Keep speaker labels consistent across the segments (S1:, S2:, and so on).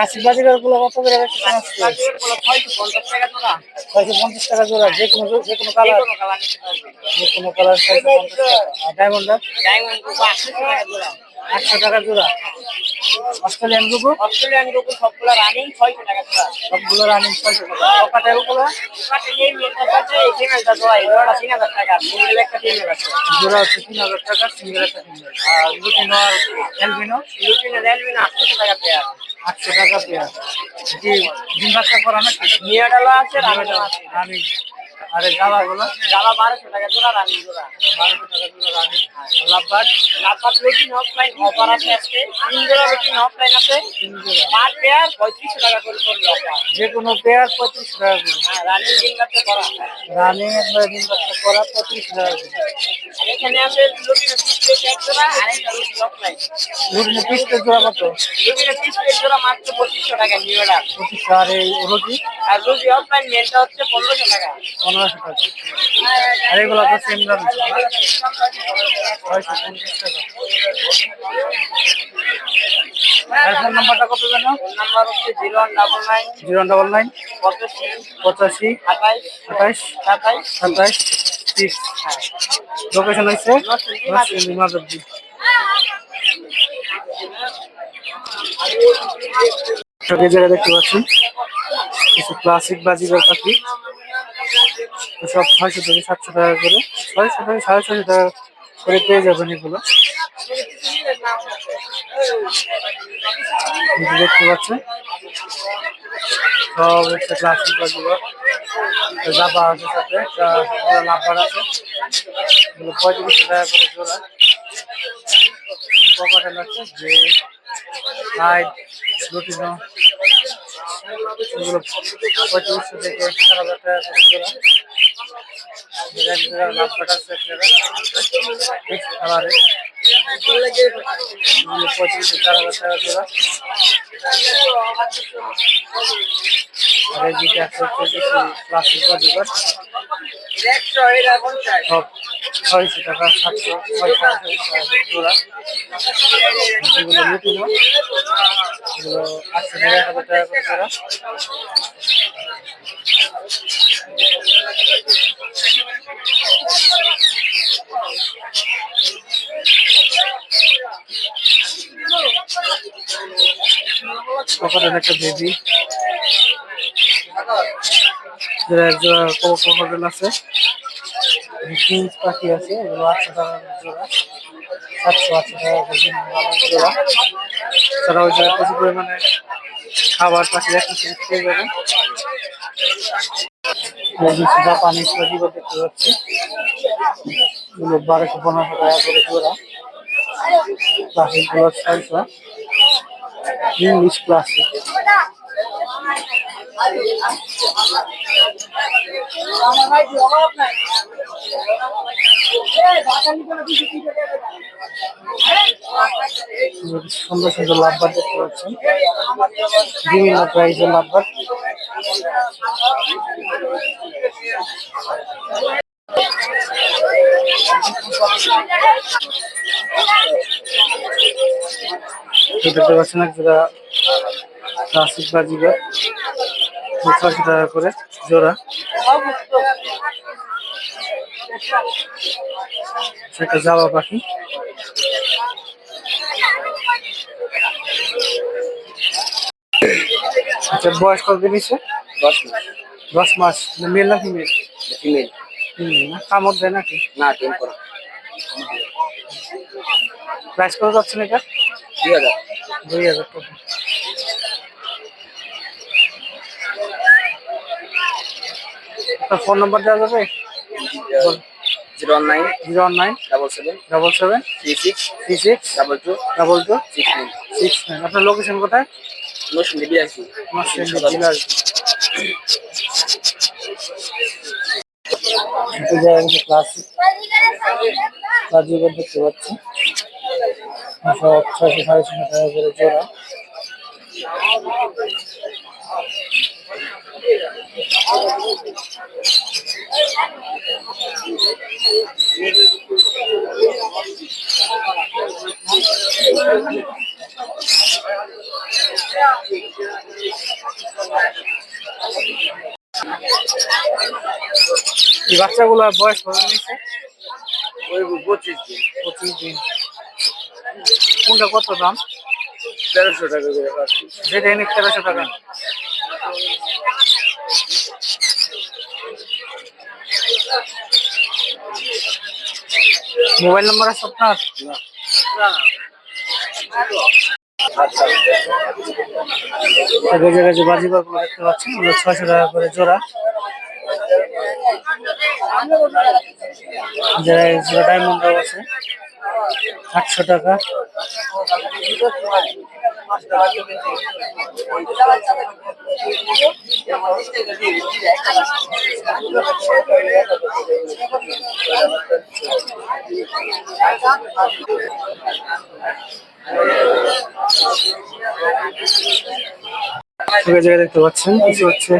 S1: ভাই ক্লাসিকগুলো কত করে ছয়শো পঞ্চাশ টাকা জোড়া, যে কোনো যে কোনো কালার? যে কোনো কালার ছয়শো পঞ্চাশ টাকা। আর ডায়মন্ডার একশো টাকা জোড়া। অস্ট্রেলিয়ান গুগু
S2: অস্ট্রেলিয়ান গ্রুপে সবগুলো রানিং ছয়শো টাকা জোড়া।
S1: সবগুলো রানিং ছয়শো টাকা।
S2: পকাটেরগুলো এই মেয়েটা আছে এই ফিমেলটা তো এই জোড়া তিন হাজার টাকা। সিঙ্গেল একটা ফিমেল আছে।
S1: জোড়া হচ্ছে তিন হাজার টাকা সিঙ্গেল একটা সিঙ্গেল আর লুটিনো আর এলবিনো
S2: লুটিনে রেলমিন আটশো টাকা পেয়ার
S1: আটশো টাকা পেয়ার জি ডিম বাচ্চা করা নাকি?
S2: নিয়াডালা আছে রানিং আছে।
S1: রানিং আরে জামাগুলো
S2: যারা বারোশো টাকা জোড়া রানিং জোড়া।
S1: বারোশো টাকা জোড়া রানিং। লাভবাদ
S2: লাফাত লুটিন অফলাইন অফার আছে আজকে। তিন জোড়া অফলাইন আছে।
S1: তিন জোড়া।
S2: পার পেয়ার পঁয়ত্রিশশো টাকা করে করবে অফার
S1: যে কোনো পেয়ার পঁয়ত্রিশ টাকা করে।
S2: হ্যাঁ রানিং দিন রাখতে করা।
S1: রানিং একবার বাচ্চা করা পঁয়ত্রিশ টাকা করে।
S2: আর এখানে আছে এক জোড়া আর একটা অফলাইন
S1: লুটিনো পিস জোড়া কত?
S2: লুটিনের পিস জোড়া মাত্র টাকা
S1: আর এই রোজি
S2: আর রুবি অফলাইন মেলটা হচ্ছে পনেরোশো টাকা। নাম্বার হচ্ছে zero one double nine
S1: zero double nine
S2: পঁচাশি
S1: পঁচাশি
S2: সাতাইশ
S1: লোকেশন হচ্ছে দেখতে পাচ্ছেন, কিছু ক্লাসিক বাজিগার পাখি। সব ছয়শো থেকে সাতশো টাকা করে। ছয়শো থেকে সাড়ে ছয়শো টাকা করে পেয়ে যাবেন এগুলো। দেখতে পাচ্ছেন, সব হচ্ছে ক্লাসিক বাজিগার জাবা আছে সাথে লাভবার আছে। এগুলো পঁয়ত্রিশশো টাকা করে জোড়া পকেটে লাগছে যে লাইট লুটিনো এগুলো পঁয়ত্রিশশো থেকে চার হাজার টাকা করে জোড়া। এক জোড়া লাভবার আছে এক জোড়া মিক্স কালারে পঁয়ত্রিশশো চার হাজার টাকা জোড়া। আর এদিকে আছে হচ্ছে প্লাস্টিক
S2: পঞ্চাশ
S1: সব ছয়শো টাকা সাতশো ছয়শো জোড়া। যেগুলো করে জোড়া। একটা বেবি এক জোড়া কোকোডেল আছে। কিংস পাখি আছে, এগুলো আটশো টাকা জোড়া। সাতশো, আটশো টাকা জোড়া। তারা ওই জায়গায় প্রচুর পরিমাণে খাবার পাখি একটা পেয়ে যাবেন জাপানি সজিব দেখতে পাচ্ছি। এগুলো বারোশো, পনেরোশো টাকা করে জোড়া। ক্লাসিকগুলো ছয়শো ইংলিশ ক্লাসিক সুন্দর সুন্দর লাভবার দেখতে পাচ্ছেন। বিভিন্ন প্রাইসের লাভবার দেখতে পাচ্ছেন এক জোড়া ক্লাসিক ছয়শো টাকা করে জোড়া। সেটা যাওয়া পাখি। আচ্ছা বয়স কত দিন
S2: দশ মাস।
S1: দশ মাস। মেল না ফিমেল?
S2: ফিমেল।
S1: কামড় দেয় নাকি?
S2: না টেন করো
S1: প্রাইস কত যাচ্ছেন এটা?
S2: দুই হাজার।
S1: দুই হাজার টাকা। ফোন নাম্বার দেওয়া যাবে?
S2: Zero one nine
S1: zero one nine
S2: double seven
S1: double seven
S2: three six
S1: three six
S2: double two
S1: double two
S2: six nine
S1: six nine. আপনার লোকেশন কোথায়? নরসিংদী জেলার এই জায়গায় ক্লাসিক রাজীবের দেখতে পাচ্ছি ছয়শো সাড়ে ছশো টাকা করে জোড়া এই বাচ্চাগুলোর বয়স কত নিয়েছে
S2: ওই পঁচিশ দিন।
S1: পঁচিশ দিন। কোনটা কত দাম?
S2: তেরোশো টাকা করে
S1: যেটা এনে তেরোশো টাকা। মোবাইল নাম্বার আছে আপনার? গেজে বাজি দেখতে টাকা করে জোড়া। জোড়া ডায়মন্ড আছে আটশো টাকা। গেজে দেখতে পাচ্ছেন কিছু হচ্ছে।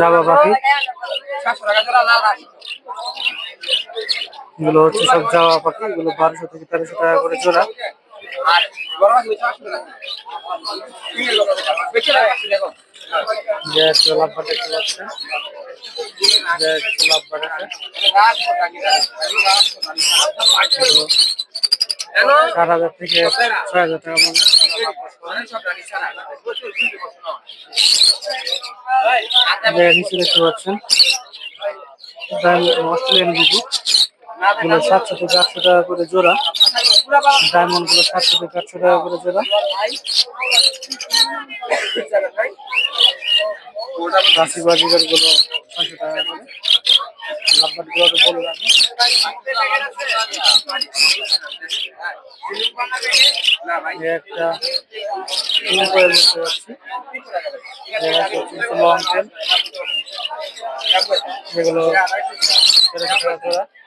S1: জাবা পাখি এগুলো হচ্ছে সব জাবা পাখি এগুলো বারোশো থেকে তেরোশো টাকা করে জোড়া। হাজার থেকে ছয় হাজার টাকা দেখতে পাচ্ছেন। অস্ট্রেলিয়ান বিজু এগুলো সাতশো থেকে আটশো টাকা করে জোড়া। ডায়মন্ডগুলো সাতশো থেকে আটশো টাকা করে জোড়া। বাজিগারগুলো টাকা করে। লাভবারগুলো তো বলে রাখি। একটা দেখতে পাচ্ছি লং টেন যেগুলো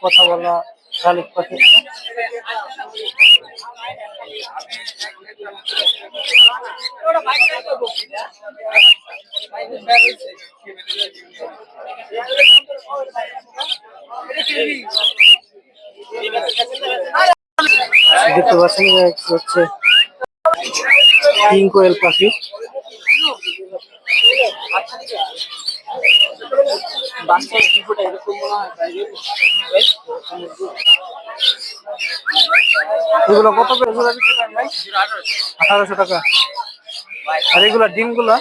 S1: কথা বলা শালিক পাখি। দেখতে পাচ্ছেন হচ্ছে কিং কোয়েল পাখি। এগুলো কত করে? জোড়া বিক্রি করেন ভাই আঠারোশো টাকা। আর এগুলা ডিমগুলা?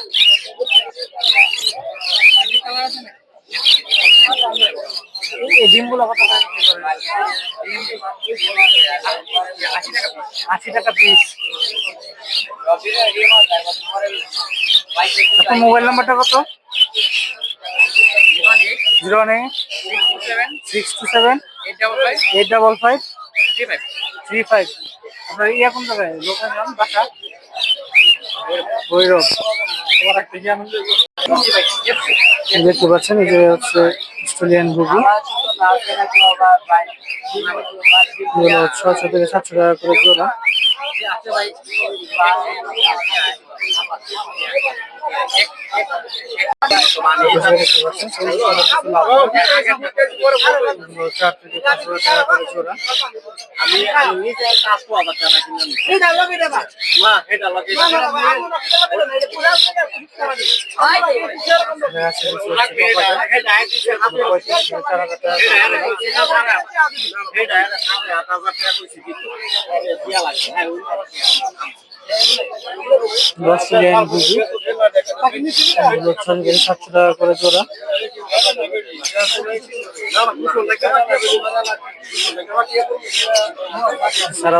S1: এই ডিমগুলো কত করে? আশি টাকা পিস আপনার মোবাইল নাম্বারটা কত? Zero one eight six two seven eight double five three five আপনার ইয়ে কোন জায়গায় লোকের নাম বাসা ভৈরব দেখতে পাচ্ছেন এই যে হচ্ছে অস্ট্রেলিয়ান বুগি এগুলো ছশো থেকে সাতশো টাকা করে জোড়া টাকা অস্ট্রেলিয়ান বুগি এগুলো ছশো থেকে সাতশো টাকা করে জোড়া। সারা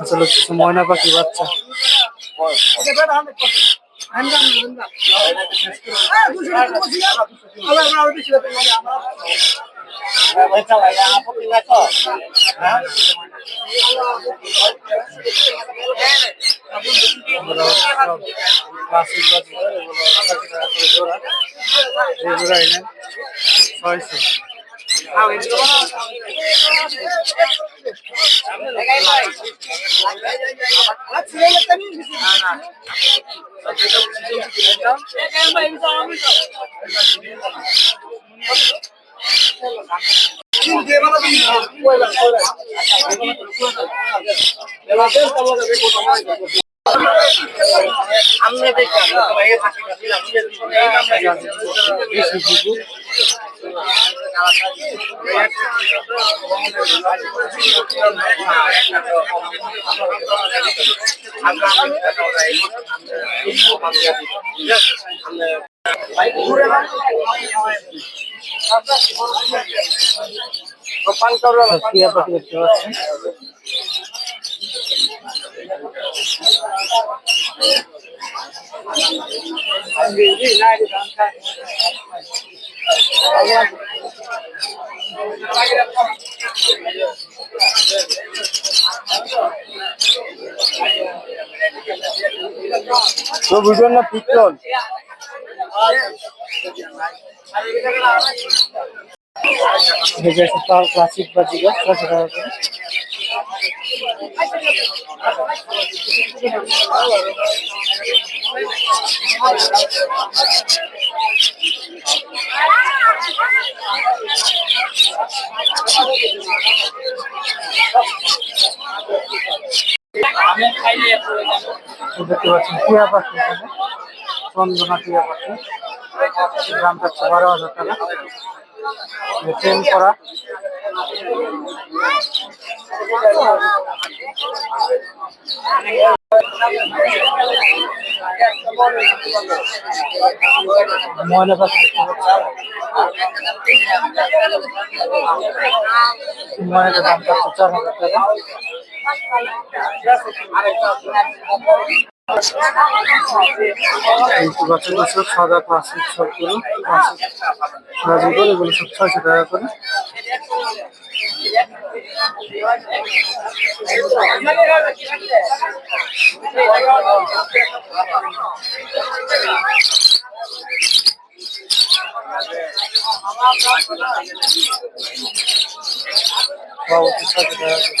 S1: আসলে কিছু ময়না পাখি বাচ্চা। ছয়শো
S2: আমরা দেখলাম ভাই ফাঁসি
S1: সব দেখতে পাচ্ছেন
S2: তো বুঝলেন না পিটন
S1: যে একটা ক্লাসিক বাজিগর ছশো টিয়া চন্দনা টিয়া পাখি। দাম যাচ্ছে বারো ট্রেন করা। ময়না পাখি এই বাচ্চাগুলো সব সাদা ক্লাসিক সবগুলো ক্লাসিক রাজিগুলো এগুলো সব ছয়শো টাকা করে বাবুকে ছয়শো টাকা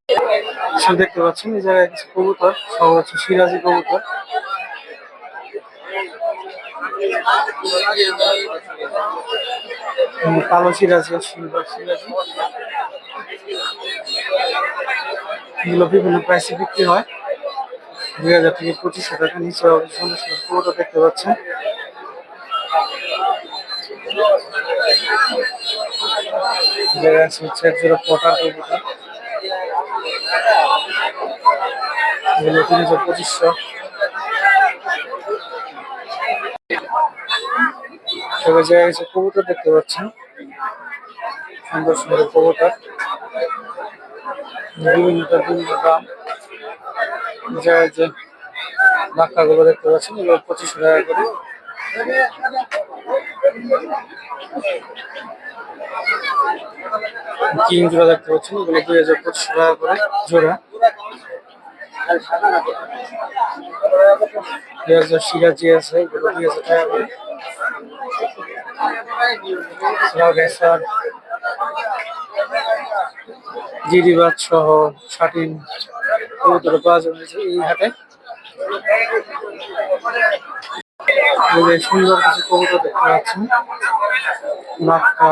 S1: লাভবার দেখতে পাচ্ছেন, এই জায়গায় কিছু কবুতর সব হচ্ছে সিরাজি কবুতর। কালো সিরাজি, সিলভার সিরাজি। এগুলো বিভিন্ন প্রাইসে বিক্রি হয়। দুই হাজার থেকে পঁচিশশো টাকা নিচে সুন্দর সুন্দর কবুতর দেখতে পাচ্ছেন। হচ্ছে এক জোড়া পটার কবুতর। এগুলো পঁচিশশো। তবে জায়গায় কিছু কবুতর দেখতে পাচ্ছেন। সুন্দর সুন্দর কবুতর। বিভিন্ন জায়গায় যে বাক্কাগুলো দেখতে পাচ্ছেন, এগুলো পঁচিশশো টাকা করে। কিং জোড়া দেখতে পাচ্ছেন? এগুলো দুই হাজার পঁচিশ টাকা করে জোড়া। দুই হাজার সিরাজি আছে, এগুলো দুই হাজার টাকা করে। সহ এই সুন্দর কিছু কবুতর দেখতে পাচ্ছেন। নাক্কা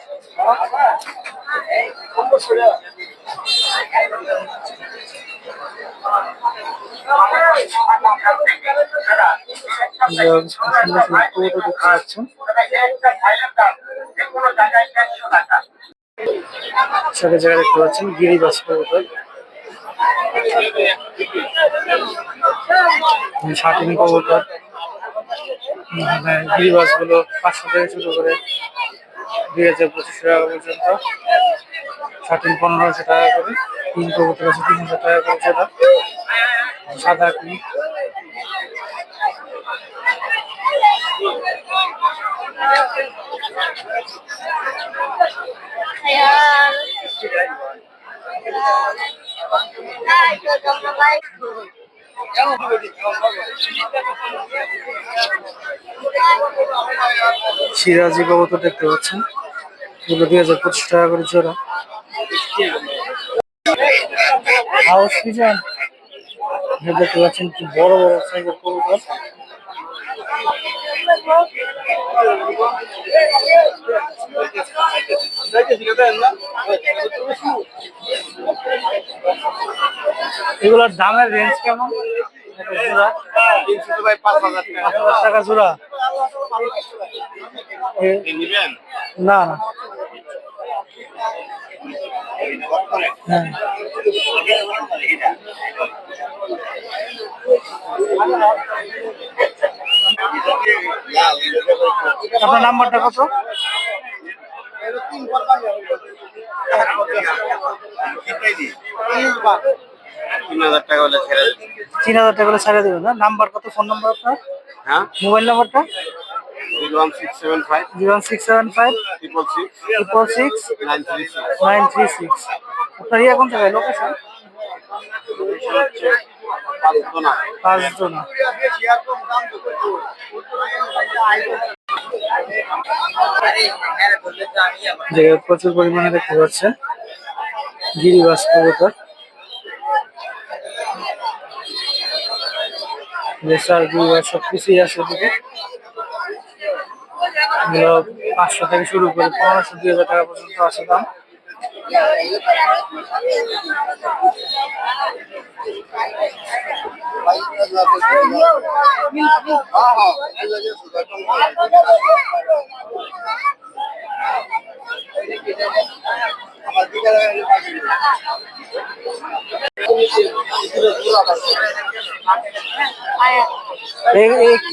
S1: কবুতর। দেখতে গিরিবাস গিরিবাসগুলো পাঁচশো থেকে শুরু করে দুই হাজার পঁচিশশো টাকা পর্যন্ত। শার্টিং পনেরোশো টাকা করে, তিন কবুতর আছে তিন হাজার টাকা করে সেটা সাদা কি
S3: gagawin na
S1: সিরাজি কবুতর দেখতে পাচ্ছেন। এগুলো দুই হাজার পঁচিশ টাকা করে জোড়া। দেখতে পাচ্ছেন কি বড় বড় কবুতর। এগুলোর দামের রেঞ্জ কেমন?
S2: টাকা।
S1: জোড়া। না আপনার নাম্বারটা কত?
S2: তিন হাজার টাকা হলে ছেড়ে
S1: তিন হাজার টাকা দেবেন না? নাম্বার কত? ফোন নাম্বার আপনার?
S2: হ্যাঁ?
S1: মোবাইল নাম্বারটা
S2: zero one six seven five.
S1: Zero six seven five.
S2: Triple six.
S1: Triple six
S2: nine three six.
S1: Nine three six. আপনার ইয়ে কোন জায়গায়? লোকেশন
S2: পাঁচজনা
S1: পাঁচজন। জায়গায় প্রচুর পরিমাণে দেখতে পাচ্ছেন। গিরিবাস কবুতর রেসার গিরিবাস সব কিছুই আছে ওদিকে পাঁচশো থেকে শুরু করে পনেরোশো দুই হাজার টাকা পর্যন্ত আছে দাম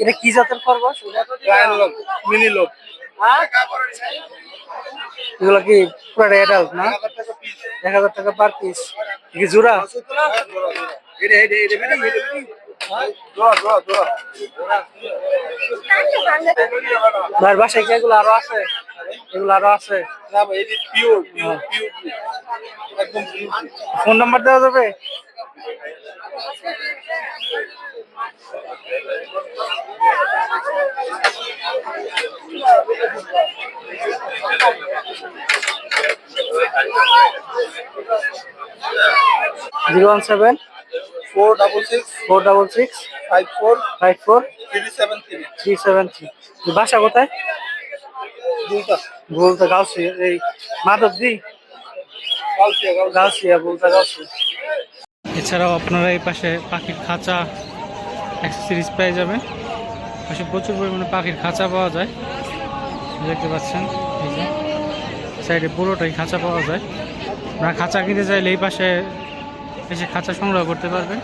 S1: এটা কি জাতের খরগোশ
S2: মিনি লোক
S1: এগুলো কি পুরো অ্যাডাল্ট না? এক হাজার টাকা পার পিস কি জোড়া? ভাই বাসায় কি এগুলো আরও আছে? এগুলো আরও আছে? ফোন নাম্বার দেওয়া যাবে? Zero one seven
S2: four double six
S1: four double six
S2: five four
S1: five four
S2: three seven three
S1: three seven three বাসা কোথায়?
S2: দুইটা
S1: বলতে গাউসি এই মাধবদি
S2: কালকে
S1: গাউসিয়া। বলতে গাউসি এছাড়াও আপনারা এই পাশে পাখির খাঁচা অ্যাক্সেসরিজ পেয়ে যাবেন। পাশে প্রচুর পরিমাণে পাখির খাঁচা পাওয়া যায়। দেখতে পাচ্ছেন এই যে। সাইডে পুরোটাই খাঁচা পাওয়া যায়। আপনারা খাঁচা কিনতে চাইলে এই পাশে এসে খাঁচা সংগ্রহ করতে পারবেন।